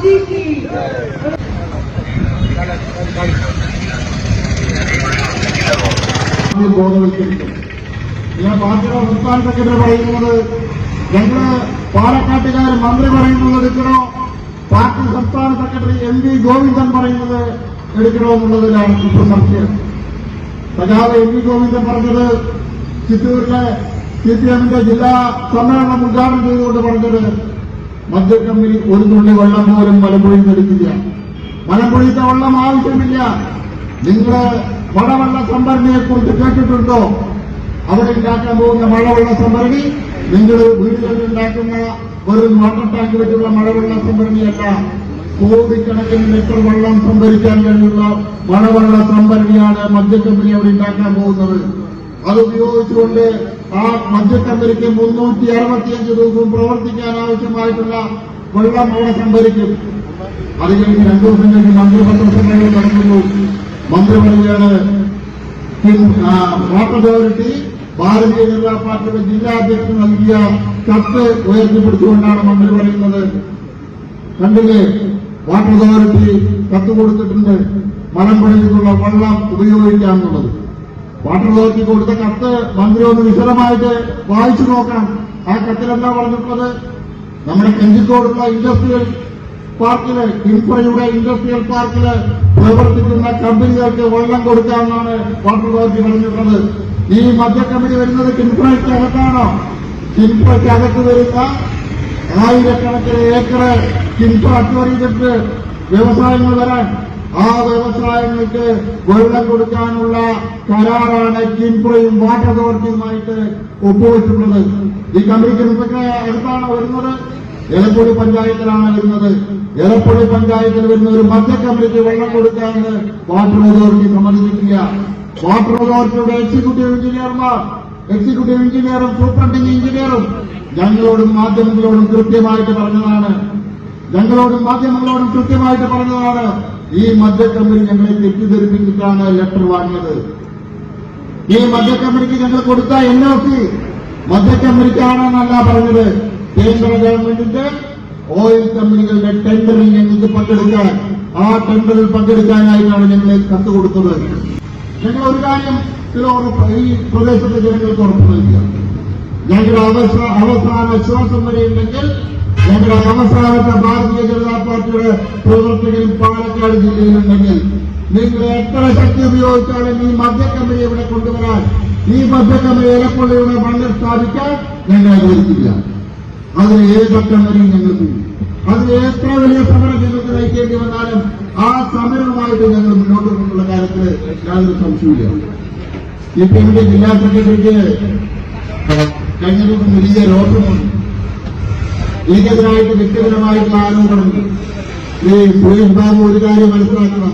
जी की ഞാൻ പാർട്ടിയുടെ സംസ്ഥാന സെക്രട്ടറി പറയുന്നത് ഞങ്ങൾ പാലക്കാട്ടുകാർ മന്ത്രി പറയുന്നത് എടുക്കണോ പാർട്ടി സംസ്ഥാന സെക്രട്ടറി എം വി ഗോവിന്ദൻ പറയുന്നത് എടുക്കണോ എന്നുള്ളതിലാണ് ഇപ്പോൾ സംശയം സജാവ് എം വി ഗോവിന്ദൻ പറഞ്ഞത് ചിറ്റൂരിലെ സി പി എമ്മിന്റെ ജില്ലാ സമ്മേളനം ഉദ്ഘാടനം ചെയ്തുകൊണ്ട് പറഞ്ഞത് മദ്യക്കമ്പനി ഒരു തുള്ളി വെള്ളം പോലും മലമ്പുഴയിൽ എടുക്കില്ല മലമ്പുഴത്തെ വെള്ളം ആവശ്യമില്ല. നിങ്ങൾ മഴവെള്ള സംഭരണിയെ കുറിച്ച് കേട്ടിട്ടുണ്ടോ? അവിടെ ഉണ്ടാക്കാൻ പോകുന്ന മഴവെള്ള സംഭരണി നിങ്ങൾ വീടുകളിൽ ഉണ്ടാക്കുന്ന ഒരു വാട്ടർ ടാങ്ക് വെച്ചുള്ള മഴവെള്ള സംഭരണിയല്ല. കോടിക്കണക്കിന് ലിറ്റർ വെള്ളം സംഭരിക്കാൻ കഴിയുള്ള മഴവെള്ള സംഭരണിയാണ് മദ്യക്കമ്പനി അവിടെ ഉണ്ടാക്കാൻ പോകുന്നത്. അത് ഉപയോഗിച്ചുകൊണ്ട് ആ മദ്യക്കമ്പനിക്ക് മുന്നൂറ്റി അറുപത്തിയഞ്ച് ദിവസം പ്രവർത്തിക്കാൻ ആവശ്യമായിട്ടുള്ള വെള്ളം അവിടെ സംഭരിക്കും. അത് കഴിഞ്ഞ് രണ്ടു ദിവസം കഴിഞ്ഞ് മന്ത്രിപത്ര സമ്മേളനം നടക്കുന്നു. മന്ത്രി പറയുകയാണ് വാട്ടർ അതോറിറ്റി ഭാരതീയ ജനതാ പാർട്ടിയുടെ ജില്ലാ അധ്യക്ഷൻ നൽകിയ കത്ത് ഉയർത്തിപ്പിടിച്ചുകൊണ്ടാണ് മന്ത്രി പറയുന്നത്. കണ്ടില്ലേ? വാട്ടർ അതോറിറ്റി കത്ത് കൊടുത്തിട്ടുണ്ട്. മലമ്പുഴയിൽ നിന്നുള്ള വെള്ളം ഉപയോഗിക്കാമെന്നുള്ളത് വാട്ടർ അതോറിറ്റി കൊടുത്ത കത്ത് മന്ത്രി ഒന്ന് വിശദമായിട്ട് വായിച്ചു നോക്കണം ആ കത്തിലെന്താ പറഞ്ഞിട്ടുള്ളത്? നമ്മുടെ കെഞ്ചിക്കോടുള്ള ഇൻഡസ്ട്രിയൽ പാർക്കിൽ ഇൻഫ്രയുടെ ഇൻഡസ്ട്രിയൽ പാർക്കിൽ പ്രവർത്തിക്കുന്ന കമ്പനികൾക്ക് വെള്ളം കൊടുക്കാമെന്നാണ് വാട്ടർ അതോറിറ്റി പറഞ്ഞിട്ടുള്ളത്. ഈ മദ്യ കമ്പനി വരുന്നത് കിൻഫ്രയ്ക്ക് അകത്താണോ കിൻഫ്രയ്ക്ക് അകത്ത് വരുന്ന ആയിരക്കണക്കിന് ഏക്കർ കിൻഫ്ര ചെയ്തിട്ട് വ്യവസായങ്ങൾ വരാൻ ആ വ്യവസായങ്ങൾക്ക് വെള്ളം കൊടുക്കാനുള്ള കരാറാണ് കിൻഫ്രയും വാട്ടർ അതോറിറ്റിയുമായിട്ട് ഒപ്പുവെച്ചിട്ടുള്ളത്. ഈ കമ്പനിക്ക് ഇതൊക്കെ അടുത്താണ് വരുന്നത്. എലപ്പൊടി പഞ്ചായത്തിലാണ് വരുന്നത്. എലപ്പൊടി പഞ്ചായത്തിൽ വരുന്ന ഒരു മധ്യ കമ്പനിക്ക് വെള്ളം കൊടുക്കാമെന്ന് വാട്ടർ അതോറിറ്റി സമ്മതിച്ചിട്ടില്ല. വാട്ടർ അതോറിറ്റിയുടെ എക്സിക്യൂട്ടീവ് എഞ്ചിനീയർമാർ എക്സിക്യൂട്ടീവ് എഞ്ചിനീയറും സൂപ്രണ്ടിംഗ് എഞ്ചിനീയറും ഞങ്ങളോടും മാധ്യമങ്ങളോടും കൃത്യമായിട്ട് പറഞ്ഞതാണ്. ഞങ്ങളോടും മാധ്യമങ്ങളോടും കൃത്യമായിട്ട് പറഞ്ഞതാണ്. ഈ മദ്യ കമ്പനി ഞങ്ങളെ തെറ്റിദ്ധരിപ്പിച്ചിട്ടാണ് ലെറ്റർ വാങ്ങിയത്. ഈ മദ്യ കമ്പനിക്ക് ഞങ്ങൾ കൊടുത്ത എൻ ഒ സി മദ്യ കമ്പനിക്കാണെന്നല്ല പറഞ്ഞത്. കേന്ദ്ര ഗവൺമെന്റിന്റെ ഓയിൽ കമ്പനികളുടെ ടെൻഡറിൽ ഞങ്ങൾക്ക് പങ്കെടുക്കാൻ ആ ടെൻഡറിൽ പങ്കെടുക്കാനായിട്ടാണ് ഞങ്ങളെ കത്ത് കൊടുത്തത്. ഞങ്ങൾ ഒരു കാര്യം ചില ഈ പ്രദേശത്തെ ജനങ്ങൾക്ക് ഉറപ്പ് നൽകുക. ഞങ്ങളുടെ അവസാന അവസാന ശ്വാസം വരെയുണ്ടെങ്കിൽ ഞങ്ങളുടെ അവസാനത്തെ ഭാരതീയ ജനതാ പാർട്ടിയുടെ പ്രവർത്തകരും പാലക്കാട് ജില്ലയിലുണ്ടെങ്കിൽ നിങ്ങൾ എത്ര ശക്തി ഉപയോഗിച്ചാലും ഈ മദ്യക്കമ്പനി ഇവിടെ കൊണ്ടുവരാൻ ഈ മദ്യക്കമ്പനി ഇലക്കൊള്ളിയുടെ മണ്ണിൽ സ്ഥാപിക്കാൻ ഞങ്ങൾ അനുവദിക്കില്ല അതിന് ഏതറ്റം വരെയും ഞങ്ങൾക്ക് അതിന് എത്ര വലിയ സമരം ഞങ്ങൾക്ക് നയിക്കേണ്ടി വന്നാലും ആ സമരവുമായിട്ട് ഞങ്ങൾ മുന്നോട്ട് കൊണ്ടുള്ള കാര്യത്തിൽ യാതൊരു സംശയമില്ല ഇപ്പൊ എന്റെ ജില്ലാ സെക്രട്ടറിക്ക് കഴിഞ്ഞ ദിവസം വലിയ രോഗമുണ്ട് എനിക്കെതിരായിട്ട് വ്യക്തിപരമായിട്ടുള്ള ആരോപണമുണ്ട് ഈ സുരേഷ് ബാബു ഒരു കാര്യം മനസ്സിലാക്കണം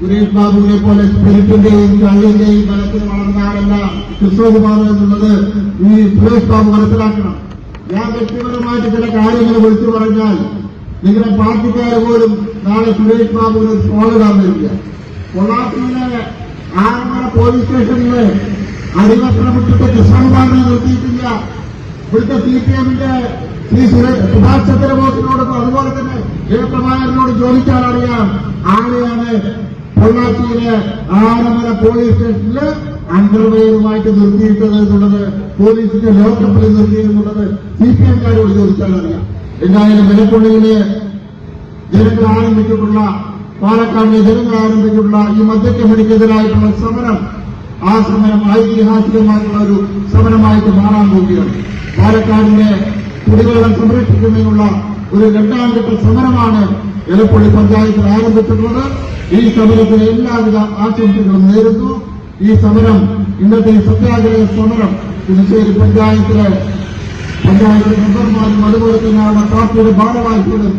സുരേഷ് ബാബുവിനെ പോലെ സ്പിരിറ്റിന്റെയും കള്ളിന്റെയും ബലത്തിൽ വളർന്ന ആളല്ല കൃഷ്ണകുമാർ എന്നുള്ളത് ഈ സുരേഷ് ബാബു മനസ്സിലാക്കണം. ഞാൻ വ്യക്തിപരമായിട്ട് ചില കാര്യങ്ങൾ വിളിച്ചു പറഞ്ഞാൽ നിങ്ങളുടെ പാർട്ടിക്കാർ പോലും നാളെ സുരേഷ് ബാബുവിന് സ്വാഗതം വരില്ല കൊള്ളാത്തിയിലെ ആറന്മുള പോലീസ് സ്റ്റേഷനിൽ അടിമത്രമിട്ടിട്ട് കൃഷ്ണകുമാറിനെ നിർത്തിയിട്ടില്ല. ഇവിടുത്തെ സി പി എമ്മിന്റെ ശ്രീ സുഭാഷ് ചന്ദ്രബോസിനോട് അതുപോലെ തന്നെ ജയപ്രഭാകരനോട് ചോദിച്ചാൽ അറിയാം ആരെയാണ് പൊള്ളാച്ചിയിലെ ആറമല പോലീസ് സ്റ്റേഷനിൽ അണ്ടർവെയറുമായിട്ട് നിർത്തിയിട്ടത് എന്നുള്ളത് പോലീസിന്റെ ലോക്കപ്പിൽ നിർത്തിയെന്നുള്ളത് സി പി എംകാരോട് ചോദിച്ചാൽ അറിയാം എന്തായാലും വിലപ്പുള്ളിയിലെ ജനങ്ങൾ ആരംഭിച്ചിട്ടുള്ള പാലക്കാടിലെ ജനങ്ങൾ ആരംഭിച്ചിട്ടുള്ള ഈ മദ്യക്കമ്പനിക്കെതിരായിട്ടുള്ള സമരം ആ സമരം ഐതിഹാസികമായിട്ടുള്ള ഒരു സമരമായിട്ട് മാറാൻ പോവുകയാണ്. പാലക്കാടിന്റെ കുടിവെള്ളം സംരക്ഷിക്കുന്നതിനുള്ള ഒരു രണ്ടാം ഘട്ട സമരമാണ് എലപ്പള്ളി പഞ്ചായത്തിൽ ആരംഭിച്ചിട്ടുള്ളത്. ഈ സമരത്തിന് എല്ലാവിധ ആശംസകളും നേരുന്നു. ഈ സമരം ഇന്നത്തെ ഈ സത്യാഗ്രഹ സമരം പുതുശ്ശേരി പഞ്ചായത്തിലെ പഞ്ചായത്ത് മെമ്പർമാരും അതുപോലെ തന്നെ അവരുടെ പാർട്ടിയുടെ ഭാരവാഹികളും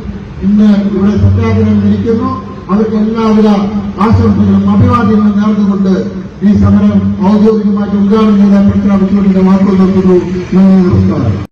ഇന്ന് ഇവിടെ സത്യാഗ്രഹം ഇരിക്കുന്നു അവർക്ക് എല്ലാവിധ ആശംസകളും അഭിവാദ്യങ്ങളും നേർന്നുകൊണ്ട് ഈ സമരം ഔദ്യോഗികമായിട്ട് ഉദ്ഘാടനം ചെയ്ത പ്രഖ്യാപിച്ചുകൊണ്ട് വാക്കുകൾ നിർത്തുന്നു നന്ദി നമസ്കാരം.